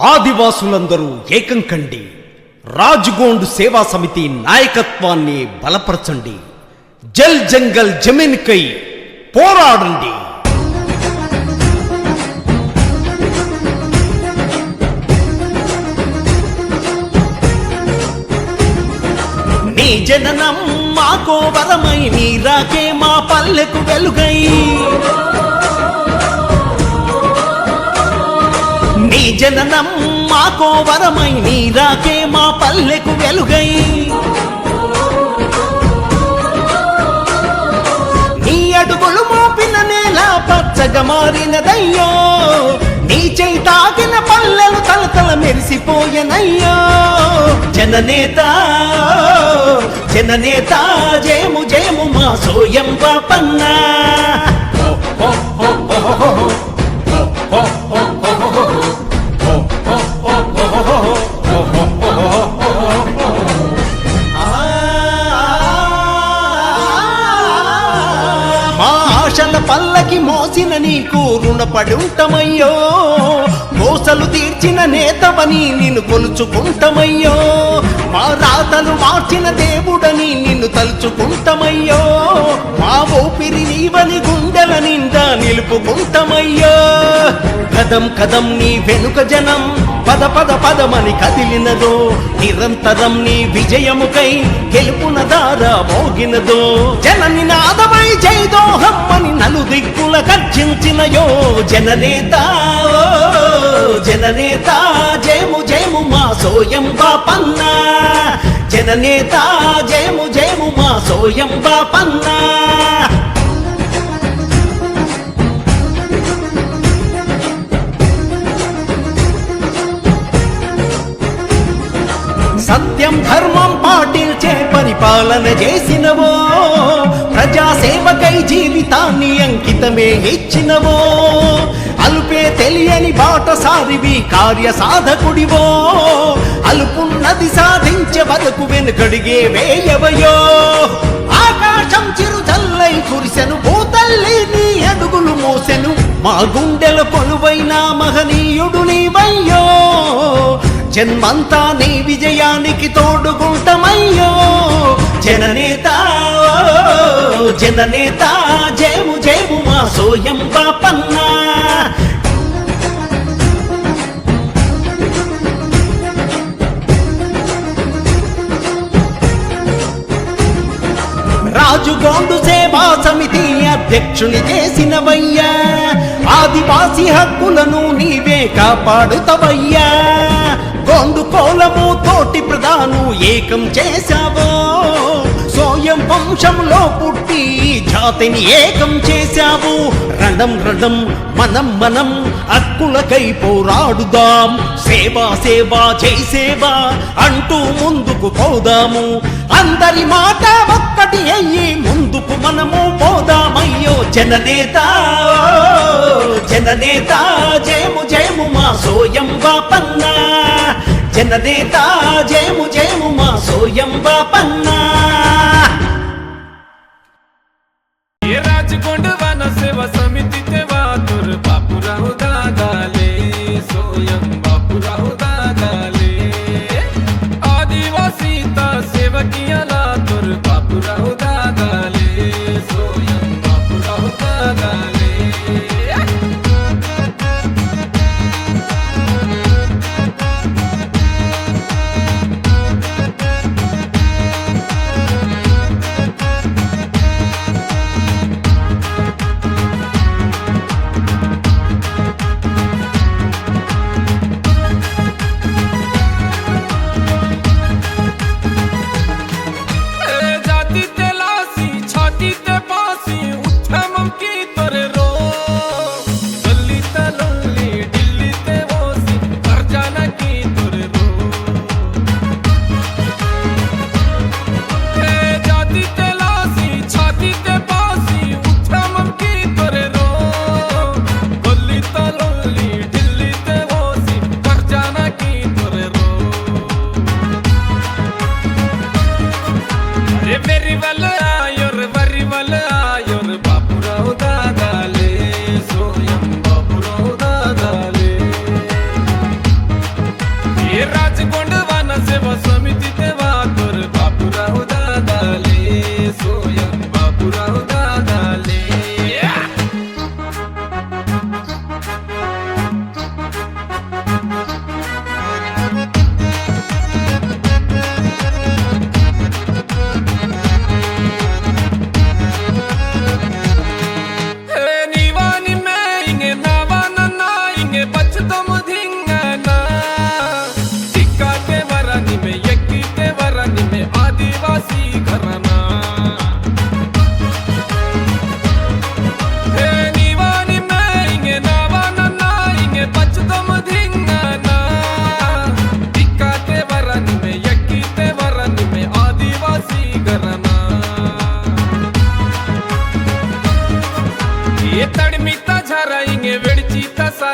ఆదివాసులందరూ ఏకం కండి. రాజ్గోండ్ సేవా సమితి నాయకత్వాన్ని బలపరచండి. జల్ జంగల్ జమీన్కై పోరాడండి. నీ జననం మాకో వరమై నీ రాకే మా పల్లెకు వెలుగై. జననం మాకో వరమై నీ రాకే మా పల్లెకు వెలుగై. నీ అడుగులు మోపిన నేల పచ్చగా మారినదయ్యో. నీ చేయి తాకిన పల్లెలు తలతల మెరిసిపోయనయ్యో. జననేత జననేత జయము జయము మా సోయం బాపన్నా ఆశల పల్లకి మోసిన నీకు రుణపడుంటమయ్యో. మోసలు తీర్చిన నేతవని నిన్ను కొలుచుకుంటమయ్యో. రాతలు మార్చిన దేవుడని నిన్ను తలుచుకుంటమయ్యో. మా ఊపిరి నీవని గుండెల నిండా నిలుపుకుంటమయ్యో. కదం కదం నీ వెనుక జనం పద పద పదమని కదిలినదో. నిరంతరం నీ విజయముకై గెలుపున దార మోగినదో. జనని నాదమై జయదోహమ్మని నలు దిక్కుల గర్జించినయో. జననేత ఓ, జననేత జయము జయము మా సోయం బాపన్న జననేత జయము జయము మా సోయం బాపన్న సత్యం ధర్మం పాటించే పరిపాలన చేసినవో. ప్రజాసేవకై జీవితాన్ని అంకితమే ఇచ్చినవో అలుపే తెలియని బాటసారివి కార్య సాధకుడివో అలుపున్నది సాధించే వరకు వెనుకడిగే వేయవయో? ఆకాశం చిరుచల్లై కురిసెను భూతల్లి నీ అడుగులు మోసెను మా గుండెల కొలువైన మహనీయుడు నీవయ్యో? జన్మంతా నీ విజయానికి తోడుకుంటమయ్యో జననే ఓ, జననేత జేము జేము మా సోయం బాపన్న రాజుగోండు సేవా సమితి అధ్యక్షుని చేసినవయ్యా. ఆదివాసి హక్కులను నీవే కాపాడుతవయ్యా. గోండు కోలము తోటి ప్రధాను ఏకం చేశావో. సోయం వంశంలో పుట్టి జాతిని ఏకం చేశావు. రణం రణం మనం మనం హక్కులకై పోరాడుదాం. సేవా సేవా జై సేవా అంటూ ముందుకు పోదాము. అందరి మాట ఒక్కటి అయ్యి ముందుకు మనము పోదామయ్యో జననేత జననేత జయము జయము మా సోయం బాపన్న జనదేత జయము జయము మా సోయం బాపన్నా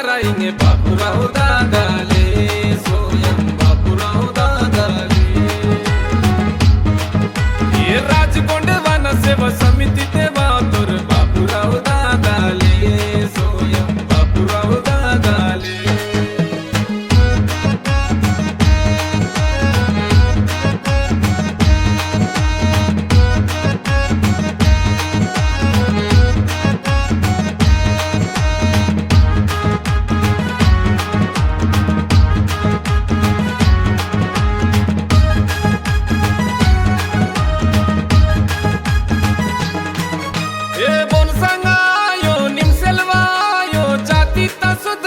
রাইনে বাবুরাও দাদালে। সো Patita, su